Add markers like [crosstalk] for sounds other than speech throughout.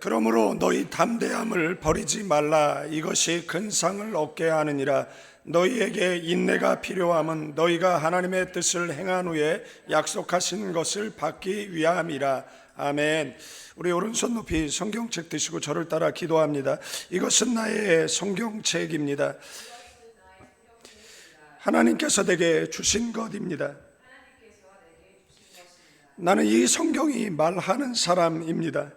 그러므로 너희 담대함을 버리지 말라 이것이 큰 상을 얻게 하느니라 너희에게 인내가 필요함은 너희가 하나님의 뜻을 행한 후에 약속하신 것을 받기 위함이라 아멘. 우리 오른손 높이 성경책 드시고 저를 따라 기도합니다. 이것은 나의 성경책입니다. 하나님께서 내게 주신 것입니다. 나는 이 성경이 말하는 사람입니다.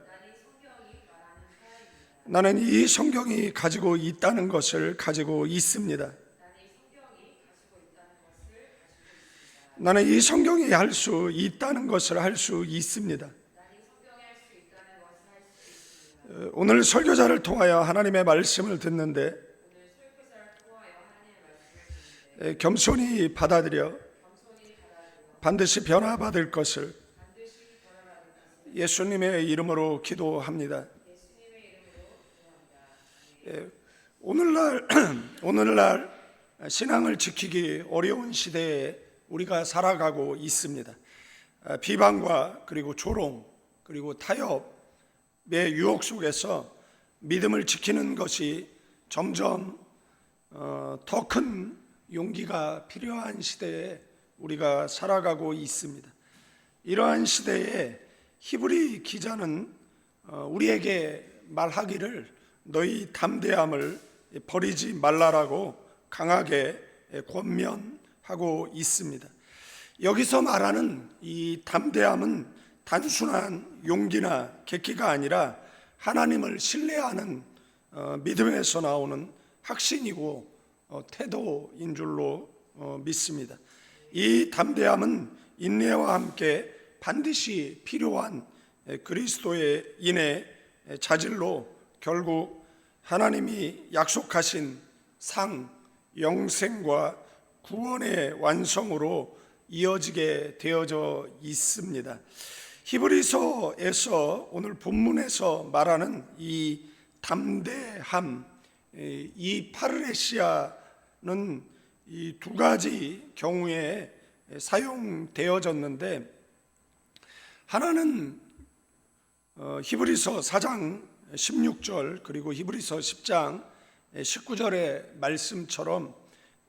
나는 이 성경이 가지고 있다는 것을 가지고 있습니다. 나는 이 성경이 할 수 있다는 것을 할 수 있습니다. 어, 오늘 설교자를 통하여 하나님의 말씀을 듣는데 에, 겸손히 받아들여 반드시 변화받을 것을 예수님의 이름으로 기도합니다. 예, 오늘날 [clears throat] 오늘날 신앙을 지키기 어려운 시대에 우리가 살아가고 있습니다. 아, 비방과 그리고 조롱 그리고 타협의 유혹 속에서 믿음을 지키는 것이 점점 어, 더큰 용기가 필요한 시대에 우리가 살아가고 있습니다. 이러한 시대에 히브리 기자는 어, 우리에게 말하기를 너희 담대함을 버리지 말라라고 강하게 권면하고 있습니다. 여기서 말하는 이 담대함은 단순한 용기나 객기가 아니라 하나님을 신뢰하는 어, 믿음에서 나오는 확신이고 어, 태도인 줄로 어, 믿습니다. 이 담대함은 인내와 함께 반드시 필요한 에, 그리스도의 에, 자질로 결국 하나님이 약속하신 상, 영생과 구원의 완성으로 이어지게 되어져 있습니다. 히브리서에서 오늘 본문에서 말하는 이 담대함, 에, 이 파르레시아는 이 두 가지 경우에 사용되어졌는데 하나는 어, 히브리서 4장 16절 그리고 히브리서 10장 19절의 말씀처럼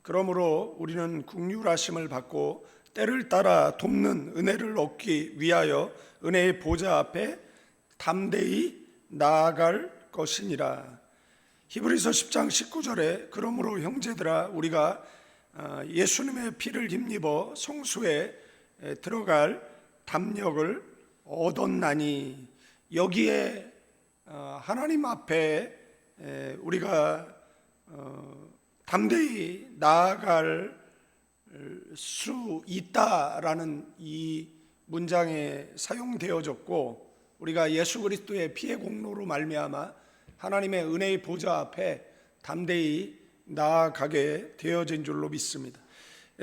그러므로 우리는 국률하심을 받고 때를 따라 돕는 은혜를 얻기 위하여 은혜의 보좌 앞에 담대히 나아갈 것이니라. 히브리서 10장 19절에 그러므로 형제들아 우리가 아, 예수님의 피를 힘입어 성수에 들어갈 담력을 얻었나니 여기에 어, 하나님 앞에 우리가 어, 담대히 나아갈 수 있다라는 이 문장에 사용되어졌고 우리가 예수 그리스도의 피의 공로로 말미암아 하나님의 은혜의 보좌 앞에 담대히 나아가게 되어진 줄로 믿습니다.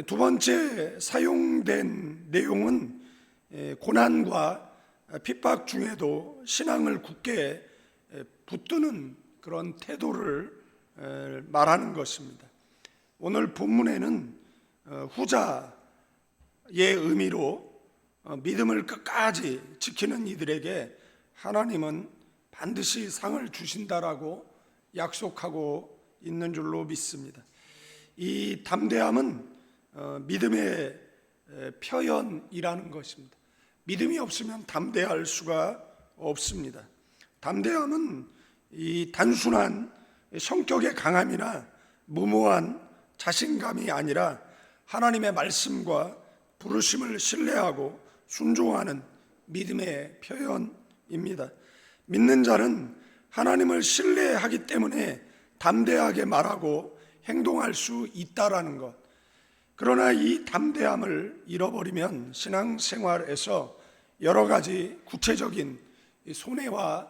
두 번째 사용된 내용은 고난과 핍박 중에도 신앙을 굳게 붙드는 그런 태도를 말하는 것입니다. 오늘 본문에는 어, 후자의 의미로 어, 믿음을 끝까지 지키는 이들에게 하나님은 반드시 상을 주신다라고 약속하고 있는 줄로 믿습니다. 이 담대함은 어, 믿음의 표현이라는 것입니다. 믿음이 없으면 담대할 수가 없습니다. 담대함은 이 단순한 성격의 강함이나 무모한 자신감이 아니라 하나님의 말씀과 부르심을 신뢰하고 순종하는 믿음의 표현입니다. 믿는 자는 하나님을 신뢰하기 때문에 담대하게 말하고 행동할 수 있다라는 것. 그러나 이 담대함을 잃어버리면 신앙생활에서 여러 가지 구체적인 손해와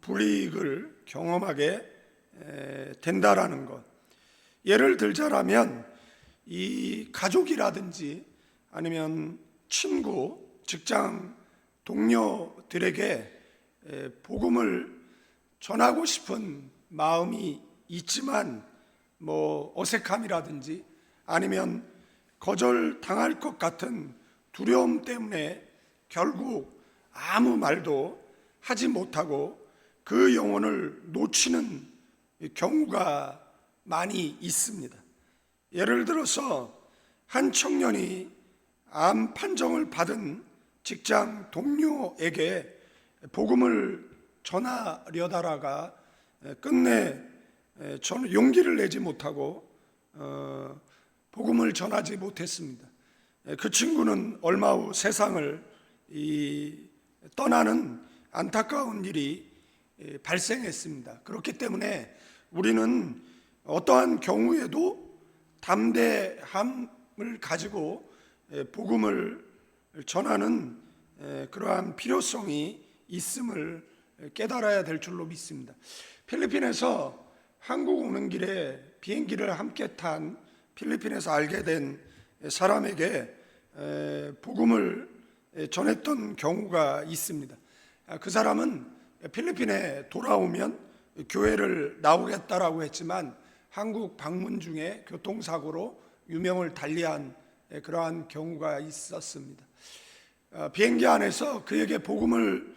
불이익을 경험하게 된다라는 것. 예를 들자라면 이 가족이라든지 아니면 친구, 직장 동료들에게 복음을 전하고 싶은 마음이 있지만 뭐 어색함이라든지 아니면 거절 당할 것 같은 두려움 때문에 결국 아무 말도 하지 못하고 그 영혼을 놓치는 경우가 많이 있습니다. 예를 들어서 한 청년이 암 판정을 받은 직장 동료에게 복음을 전하려다가 끝내 저는 용기를 내지 못하고 어, 복음을 전하지 못했습니다. 그 친구는 얼마 후 세상을 이 떠나는 안타까운 일이 발생했습니다. 그렇기 때문에 우리는 어떠한 경우에도 담대함을 가지고 복음을 전하는 그러한 필요성이 있음을 깨달아야 될 줄로 믿습니다. 필리핀에서 한국 오는 길에 비행기를 함께 탄 필리핀에서 알게 된 사람에게 복음을 전했던 경우가 있습니다. 아, 그 사람은 필리핀에 돌아오면 교회를 나오겠다라고 했지만 한국 방문 중에 교통사고로 유명을 달리한 그러한 경우가 있었습니다. 아, 비행기 안에서 그에게 복음을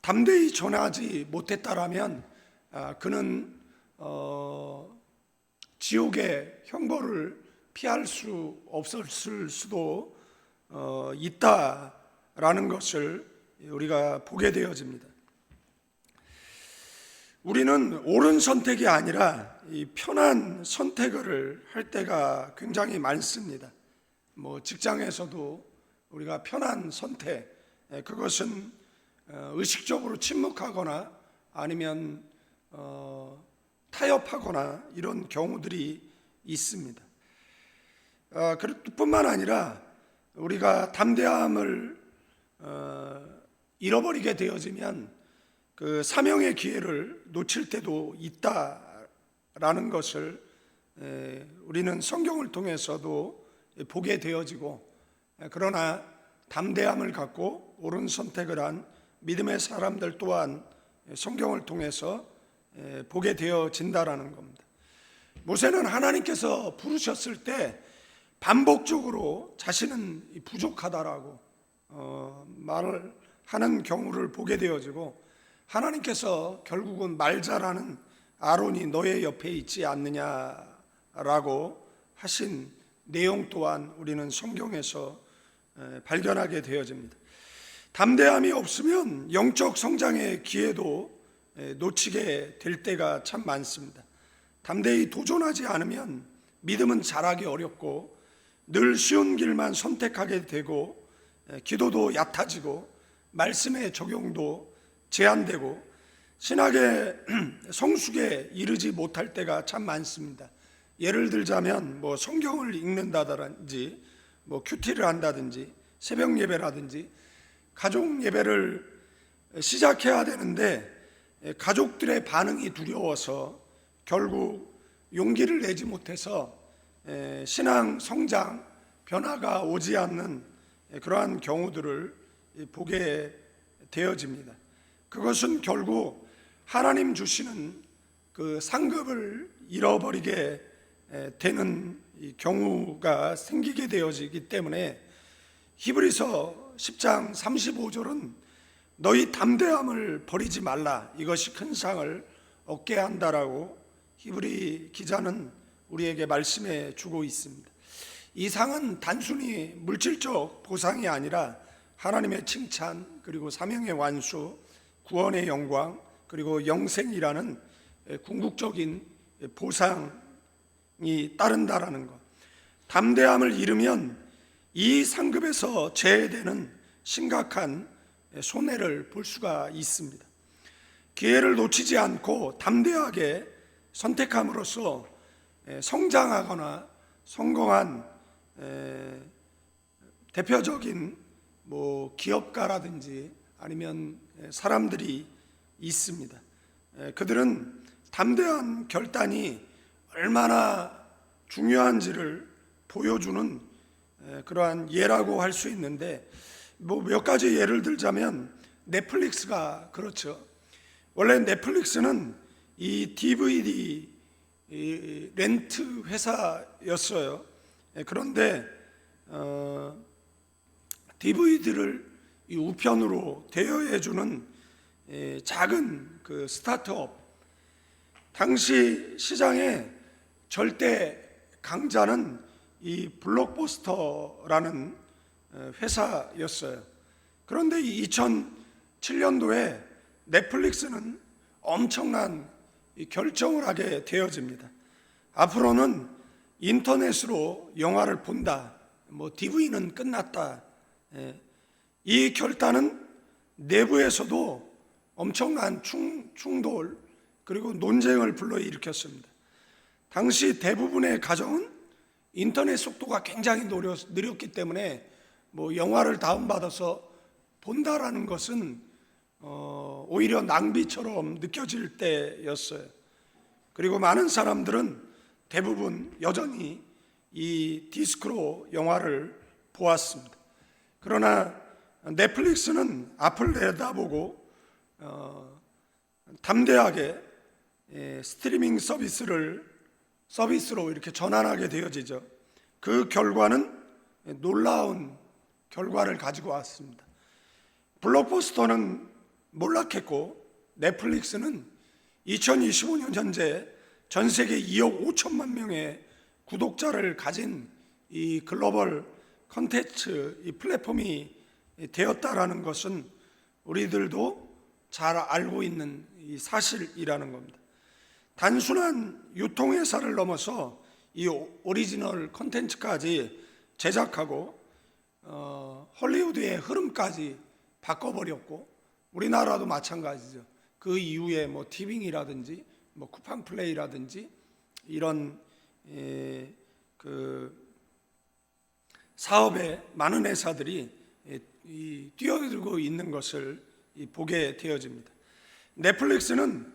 담대히 전하지 못했다라면 아, 그는 어, 지옥의 형벌을 피할 수 없었을 수도 어, 있다라는 것을 우리가 보게 되어집니다. 우리는 옳은 선택이 아니라 이 편한 선택을 할 때가 굉장히 많습니다. 뭐 직장에서도 우리가 편한 선택, 예, 그것은 어, 의식적으로 침묵하거나 아니면 어, 타협하거나 이런 경우들이 있습니다. 아, 그뿐만 아니라 우리가 담대함을 어, 잃어버리게 되어지면 그 사명의 기회를 놓칠 때도 있다라는 것을 에, 우리는 성경을 통해서도 보게 되어지고 에, 그러나 담대함을 갖고 옳은 선택을 한 믿음의 사람들 또한 성경을 통해서 에, 보게 되어진다라는 겁니다. 모세는 하나님께서 부르셨을 때 반복적으로 자신은 부족하다라고 어, 말을 하는 경우를 보게 되어지고 하나님께서 결국은 말자라는 아론이 너의 옆에 있지 않느냐라고 하신 내용 또한 우리는 성경에서 에, 발견하게 되어집니다. 담대함이 없으면 영적 성장의 기회도 에, 놓치게 될 때가 참 많습니다. 담대히 도전하지 않으면 믿음은 자라기 어렵고 늘 쉬운 길만 선택하게 되고 에, 기도도 얕아지고 말씀의 적용도 제한되고 신학의 [clears throat] 성숙에 이르지 못할 때가 참 많습니다. 예를 들자면 뭐 성경을 읽는다든지 뭐 큐티를 한다든지 새벽 예배라든지 가족 예배를 시작해야 되는데 가족들의 반응이 두려워서 결국 용기를 내지 못해서 신앙 성장 변화가 오지 않는 그러한 경우들을 보게 되어집니다. 그것은 결국 하나님 주시는 그 상급을 잃어버리게 되는 경우가 생기게 되어지기 때문에 히브리서 10장 35절은 너희 담대함을 버리지 말라 이것이 큰 상을 얻게 한다라고 히브리 기자는 우리에게 말씀해 주고 있습니다. 이 상은 단순히 물질적 보상이 아니라 하나님의 칭찬 그리고 사명의 완수 구원의 영광 그리고 영생이라는 궁극적인 보상이 따른다라는 것. 담대함을 잃으면 이 상급에서 제외되는 심각한 손해를 볼 수가 있습니다. 기회를 놓치지 않고 담대하게 선택함으로써 성장하거나 성공한 대표적인 뭐 기업가라든지 아니면 사람들이 있습니다. 그들은 담대한 결단이 얼마나 중요한지를 보여주는 그러한 예라고 할 수 있는데 뭐 몇 가지 예를 들자면 넷플릭스가 그렇죠. 원래 넷플릭스는 이 DVD 이 렌트 회사였어요. 그런데 어, DVD를 이 우편으로 대여해 주는 에, 작은 그 스타트업 당시 시장의 절대 강자는 이 블록버스터라는 에, 회사였어요. 그런데 2007년도에 넷플릭스는 엄청난 이 결정을 하게 되어집니다. 앞으로는 인터넷으로 영화를 본다. 뭐 DV는 끝났다. 예. 이 결단은 내부에서도 엄청난 충, 충돌 그리고 논쟁을 불러일으켰습니다. 당시 대부분의 가정은 인터넷 속도가 굉장히 느렸, 느렸 기 때문에 뭐 영화를 다운받아서 본다라는 것은 어, 오히려 낭비처럼 느껴질 때였어요. 그리고 많은 사람들은 대부분 여전히 이 디스크로 영화를 보았습니다. 그러나 넷플릭스는 앞을 내다보고 어, 담대하게 예, 스트리밍 서비스를 서비스로 이렇게 전환하게 되어지죠. 그 결과는 놀라운 결과를 가지고 왔습니다. 블록버스터는 몰락했고 넷플릭스는 2025년 현재 전 세계 2억 5천만 명의 구독자를 가진 이 글로벌 컨텐츠 이 플랫폼이 되었다라는 것은 우리들도 잘 알고 있는 이 사실이라는 겁니다. 단순한 유통회사를 넘어서 이 오리지널 컨텐츠까지 제작하고 어, 헐리우드의 흐름까지 바꿔버렸고 우리나라도 마찬가지죠. 그 이후에 뭐 티빙이라든지 뭐 쿠팡 플레이라든지 이런 에, 그 사업에 많은 회사들이 에, 이, 뛰어들고 있는 것을 이, 보게 되어집니다. 넷플릭스는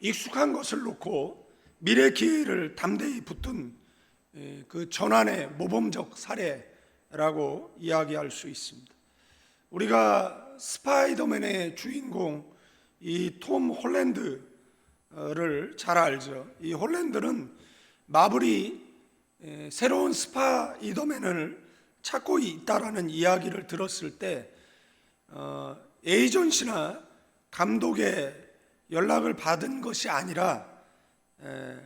익숙한 것을 놓고 미래 기회를 담대히 에, 그 전환의 모범적 사례라고 이야기할 수 있습니다. 우리가 스파이더맨의 주인공 이 톰 홀랜드를 잘 알죠. 이 홀랜드는 마블이 에, 새로운 스파이더맨을 찾고 있다라는 이야기를 들었을 때 어, 에이전시나 감독의 연락을 받은 것이 아니라 에,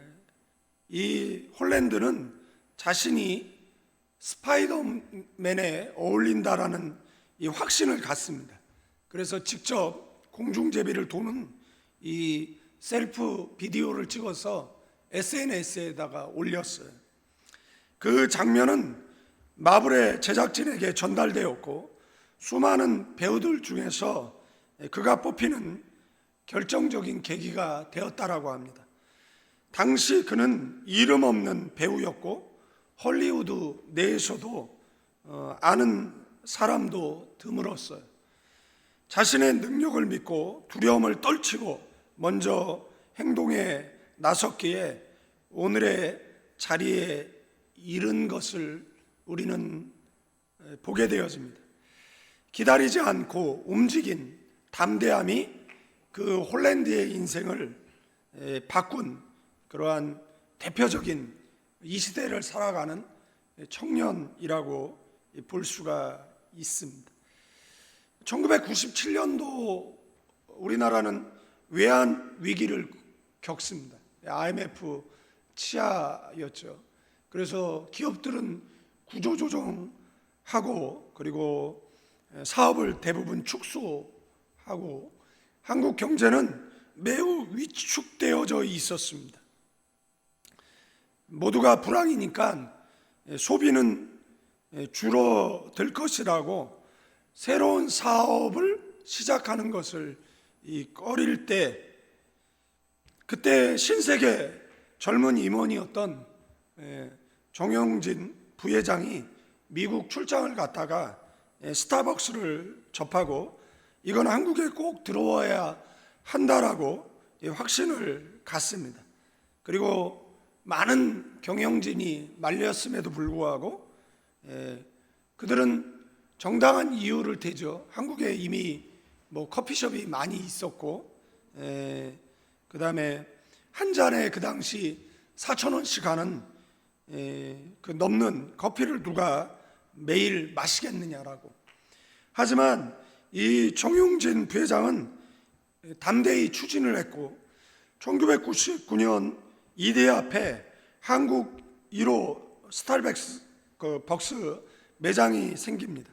이 홀랜드는 자신이 스파이더맨에 어울린다라는 이 확신을 갖습니다. 그래서 직접 공중제비를 도는 이 셀프 비디오를 찍어서 SNS에다가 올렸어요. 그 장면은 마블의 제작진에게 전달되었고 수많은 배우들 중에서 그가 뽑히는 결정적인 계기가 되었다라고 합니다. 당시 그는 이름 없는 배우였고 헐리우드 내에서도 어, 아는 사람도 드물었어요. 자신의 능력을 믿고 두려움을 떨치고 먼저 행동에 나섰기에 오늘의 자리에 이른 것을 우리는 보게 되어집니다. 기다리지 않고 움직인 담대함이 그 홀랜드의 인생을 바꾼 그러한 대표적인 이 시대를 살아가는 청년이라고 볼 수가 있습니다. 1997년도 우리나라는 외환 위기를 겪습니다. IMF 치하였죠. 그래서 기업들은 구조조정하고 그리고 사업을 대부분 축소하고 한국 경제는 매우 위축되어져 있었습니다. 모두가 불황이니까 소비는 줄어들 것이라고 새로운 사업을 시작하는 것을 이 꺼릴 때 그때 신세계 젊은 임원이었던 예, 정영진 부회장이 미국 출장을 갔다가 예, 스타벅스를 접하고 이건 한국에 꼭 들어와야 한다라고 예, 확신을 갖습니다. 그리고 많은 경영진이 말렸음에도 불구하고 그들은 정당한 이유를 대죠. 한국에 이미 뭐 커피숍이 많이 있었고, 그 다음에 한 잔에 그 당시 4천 원씩 하는 에, 그 넘는 커피를 누가 매일 마시겠느냐라고. 하지만 이 정용진 부회장은 담대히 추진을 했고 1999년 이대 앞에 한국 1호 스타벅스 그 벅스 매장이 생깁니다.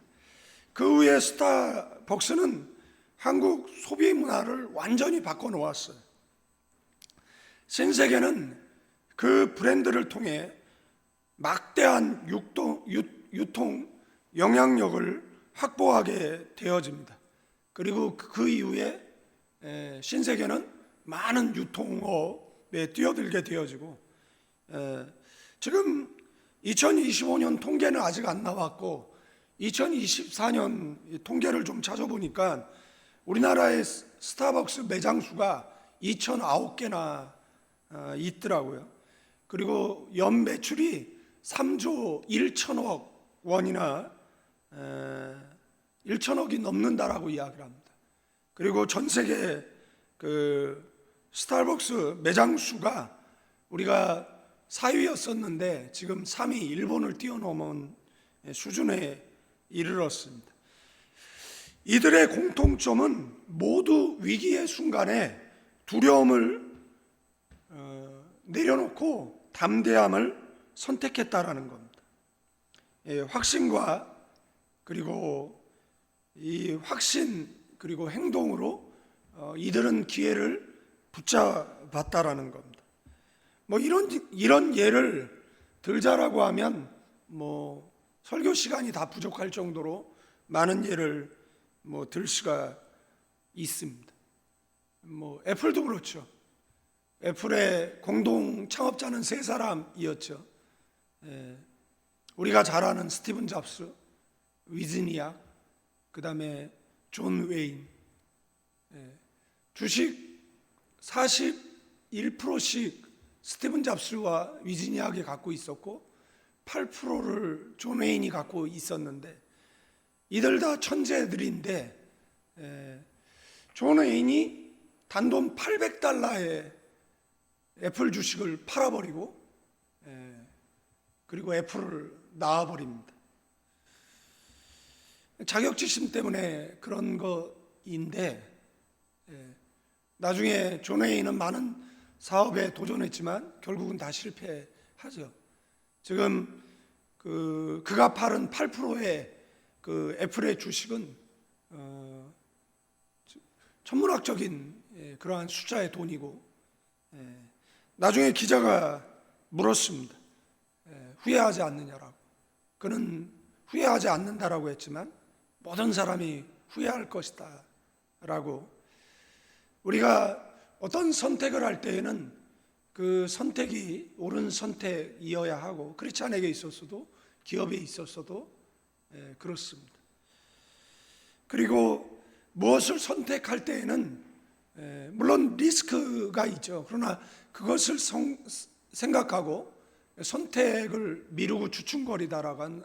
그 후에 스타벅스는 한국 소비 문화를 완전히 바꿔 놓았어요. 신세계는 그 브랜드를 통해 막대한 유, 유통 영향력을 확보하게 되어집니다. 그리고 그, 그 이후에 에, 신세계는 많은 유통업에 뛰어들게 되어지고 에, 지금 2025년 통계는 아직 안 나왔고 2024년 통계를 좀 찾아보니까 우리나라의 스타벅스 매장 수가 2,009개나 어, 있더라고요. 그리고 연 매출이 3조 1천억 원이나 1천억이 넘는다라고 이야기를 합니다. 그리고 전 세계 그 스타벅스 매장 수가 우리가 4위였었는데 지금 3위 일본을 뛰어넘은 수준에 이르렀습니다. 이들의 공통점은 모두 위기의 순간에 두려움을 어, 내려놓고 담대함을 선택했다라는 겁니다. 예, 확신과 그리고 이 확신 그리고 행동으로 어, 이들은 기회를 붙잡았다라는 겁니다. 뭐 이런 이런 예를 들자라고 하면 뭐 설교 시간이 다 부족할 정도로 많은 예를 뭐 들 수가 있습니다. 뭐 애플도 그렇죠. 애플의 공동 창업자는 세 사람이었죠. 예, 우리가 잘 아는 스티븐 잡스, 위즈니아, 그 다음에 존 웨인. 예, 주식 41%씩 스티븐 잡스와 위즈니아가 갖고 있었고 8%를 존 웨인이 갖고 있었는데 이들 다 천재들인데 에, 존 웨인이 단돈 800달러에 애플 주식을 팔아버리고 에, 그리고 애플을 낳아버립니다. 자격지심 때문에 그런 거인데 에, 나중에 존 웨인은 많은 사업에 도전했지만 결국은 다 실패하죠. 지금 그 그가 팔은 8%의 그 애플의 주식은 어, 천문학적인 예, 그러한 숫자의 돈이고 예, 나중에 기자가 물었습니다. 예, 후회하지 않느냐라고. 그는 후회하지 않는다라고 했지만 모든 사람이 후회할 것이다 라고 우리가 어떤 선택을 할 때에는 그 선택이 옳은 선택이어야 하고 크리스찬에게 있었어도 기업에 있었어도 예, 그렇습니다. 그리고 무엇을 선택할 때에는 예, 물론 리스크가 있죠. 그러나 그것을 성, 생각하고 선택을 미루고 주춤거리다가는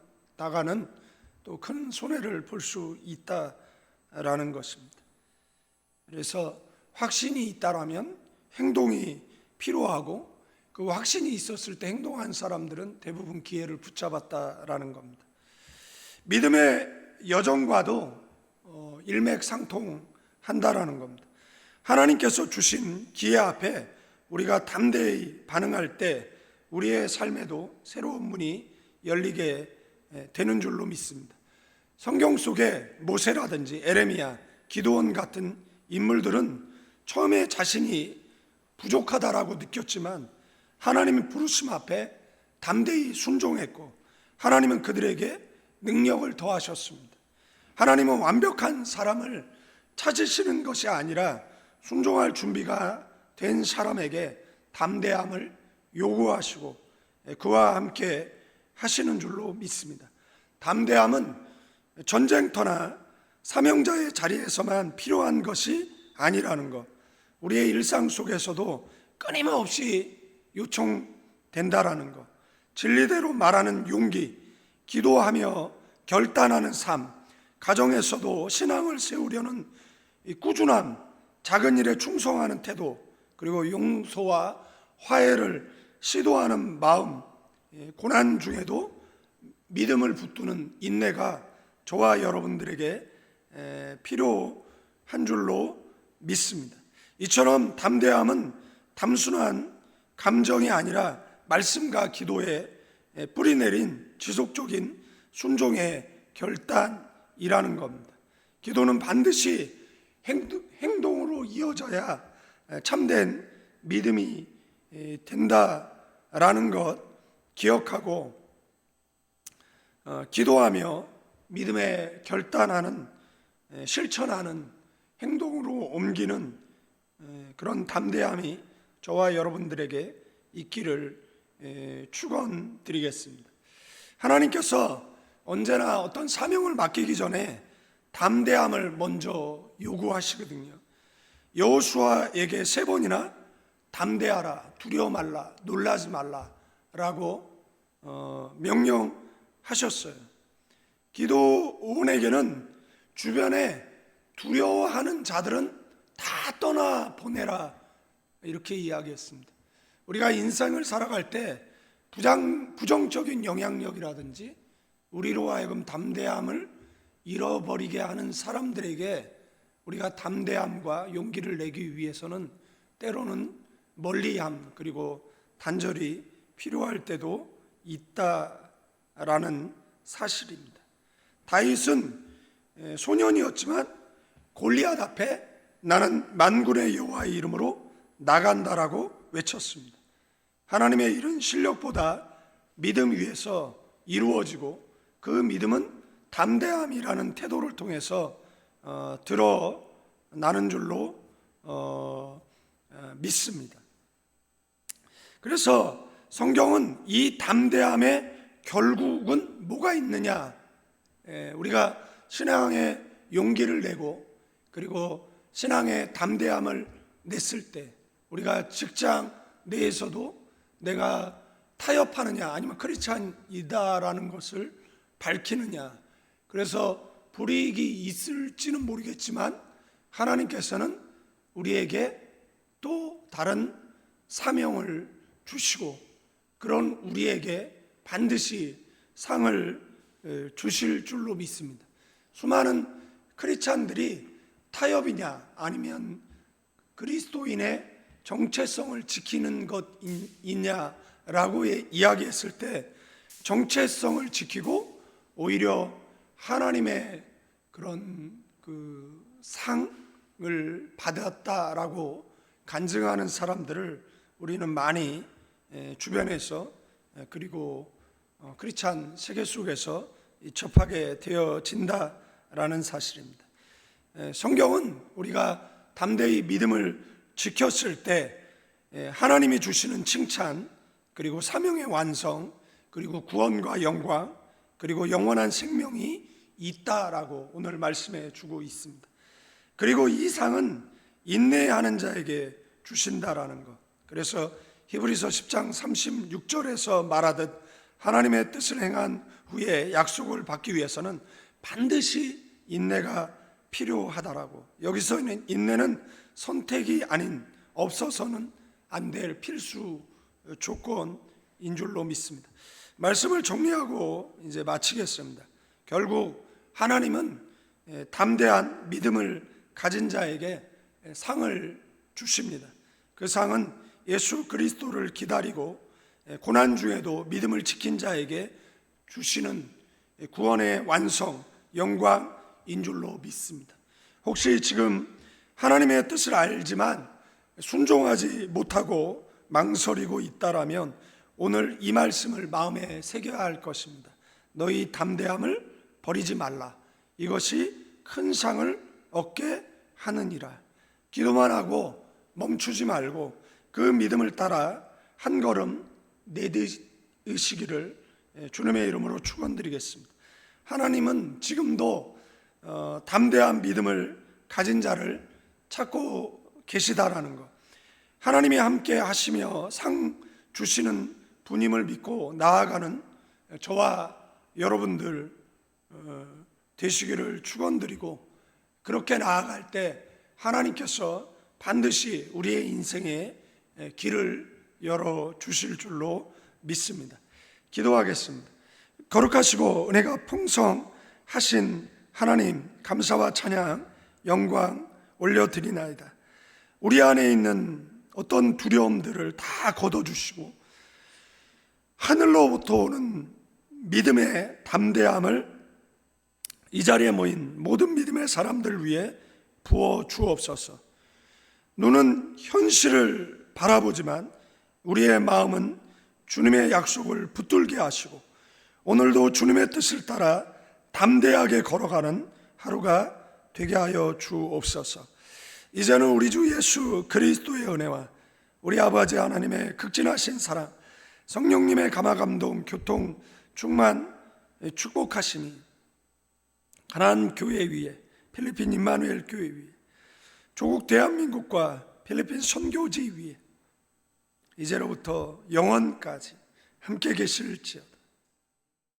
또 큰 손해를 볼 수 있다라는 것입니다. 그래서 확신이 있다라면 행동이 필요하고 그 확신이 있었을 때 행동한 사람들은 대부분 기회를 붙잡았다라는 겁니다. 믿음의 여정과도 어, 일맥상통한다라는 겁니다. 하나님께서 주신 기회 앞에 우리가 담대히 반응할 때 우리의 삶에도 새로운 문이 열리게 되는 줄로 믿습니다. 성경 속에 모세라든지 에레미야, 기도원 같은 인물들은 처음에 자신이 부족하다라고 느꼈지만 하나님의 부르심 앞에 담대히 순종했고 하나님은 그들에게 능력을 더하셨습니다. 하나님은 완벽한 사람을 찾으시는 것이 아니라 순종할 준비가 된 사람에게 담대함을 요구하시고 그와 함께 하시는 줄로 믿습니다. 담대함은 전쟁터나 사명자의 자리에서만 필요한 것이 아니라는 것. 우리의 일상 속에서도 끊임없이 요청된다라는 것. 진리대로 말하는 용기, 기도하며 결단하는 삶, 가정에서도 신앙을 세우려는 꾸준함, 작은 일에 충성하는 태도, 그리고 용서와 화해를 시도하는 마음, 예, 고난 중에도 믿음을 붙드는 인내가 저와 여러분들에게 필요한 줄로 믿습니다. 이처럼 담대함은 단순한 감정이 아니라 말씀과 기도에 뿌리 내린 지속적인 순종의 결단이라는 겁니다. 기도는 반드시 행동으로 이어져야 참된 믿음이 된다라는 것 기억하고 어, 기도하며 믿음에 결단하는 실천하는 행동으로 옮기는 그런 담대함이 저와 여러분들에게 있기를 축원드리겠습니다. 하나님께서 언제나 어떤 사명을 맡기기 전에 담대함을 먼저 요구하시거든요. 여호수아에게 세 번이나 담대하라, 두려워 말라, 놀라지 말라라고 어, 명령하셨어요. 기도원에게는 주변에 두려워하는 자들은 다 떠나 보내라 이렇게 이야기했습니다. 우리가 인생을 살아갈 때 부정, 부정적인 영향력이라든지 우리로 하여금 담대함을 잃어버리게 하는 사람들에게 우리가 담대함과 용기를 내기 위해서는 때로는 멀리함 그리고 단절이 필요할 때도 있다라는 사실입니다. 다윗은 소년이었지만 골리앗 앞에 나는 만군의 여호와의 이름으로 나간다라고 외쳤습니다. 하나님의 일은 실력보다 믿음 위에서 이루어지고 그 믿음은 담대함이라는 태도를 통해서 어, 드러나는 줄로 어, 어, 믿습니다. 그래서 성경은 이 담대함의 결국은 뭐가 있느냐? 에, 우리가 신앙의 용기를 내고 그리고 신앙의 담대함을 냈을 때 우리가 직장 내에서도 내가 타협하느냐 아니면 크리스찬이다라는 것을 밝히느냐 그래서 불이익이 있을지는 모르겠지만 하나님께서는 우리에게 또 다른 사명을 주시고 그런 우리에게 반드시 상을 주실 줄로 믿습니다. 수많은 크리스찬들이 타협이냐 아니면 그리스도인의 정체성을 지키는 것이냐라고 이야기했을 때 정체성을 지키고 오히려 하나님의 그런 그 상을 받았다라고 간증하는 사람들을 우리는 많이 주변에서 그리고 어, 크리스찬 세계 속에서 접하게 되어진다라는 사실입니다. 성경은 우리가 담대히 믿음을 지켰을 때 하나님이 주시는 칭찬 그리고 사명의 완성 그리고 구원과 영광 그리고 영원한 생명이 있다라고 오늘 말씀해 주고 있습니다. 그리고 이 상은 인내하는 자에게 주신다라는 것. 그래서 히브리서 10장 36절에서 말하듯 하나님의 뜻을 행한 후에 약속을 받기 위해서는 반드시 인내가 필요하다라고. 여기서 있는 인내는 선택이 아닌 없어서는 안 될 필수 조건인 줄로 믿습니다. 말씀을 정리하고 이제 마치겠습니다. 결국 하나님은 담대한 믿음을 가진 자에게 상을 주십니다. 그 상은 예수 그리스도를 기다리고 고난 중에도 믿음을 지킨 자에게 주시는 구원의 완성, 영광인 줄로 믿습니다. 혹시 지금 하나님의 뜻을 알지만 순종하지 못하고 망설이고 있다라면 오늘 이 말씀을 마음에 새겨야 할 것입니다. 너희 담대함을 버리지 말라. 이것이 큰 상을 얻게 하느니라. 기도만 하고 멈추지 말고 그 믿음을 따라 한 걸음 내딛으시기를 주님의 이름으로 축원드리겠습니다. 하나님은 지금도 어, 담대한 믿음을 가진 자를 찾고 계시다라는 것. 하나님이 함께 하시며 상 주시는 분임을 믿고 나아가는 저와 여러분들 어, 되시기를 축원드리고 그렇게 나아갈 때 하나님께서 반드시 우리의 인생에 길을 열어 주실 줄로 믿습니다. 기도하겠습니다. 거룩하시고 은혜가 풍성하신 하나님 감사와 찬양 영광 올려드리나이다. 우리 안에 있는 어떤 두려움들을 다 걷어주시고 하늘로부터 오는 믿음의 담대함을 이 자리에 모인 모든 믿음의 사람들 위해 부어 주옵소서. 눈은 현실을 바라보지만 우리의 마음은 주님의 약속을 붙들게 하시고 오늘도 주님의 뜻을 따라 담대하게 걸어가는 하루가 되게 하여 주옵소서. 이제는 우리 주 예수 그리스도의 은혜와 우리 아버지 하나님의 극진하신 사랑, 성령님의 감화 감동, 교통, 충만, 축복하심이 하나님 교회 위에 필리핀 임마누엘 교회 위에 조국 대한민국과 필리핀 선교지 위에 이제로부터 영원까지 함께 계실지어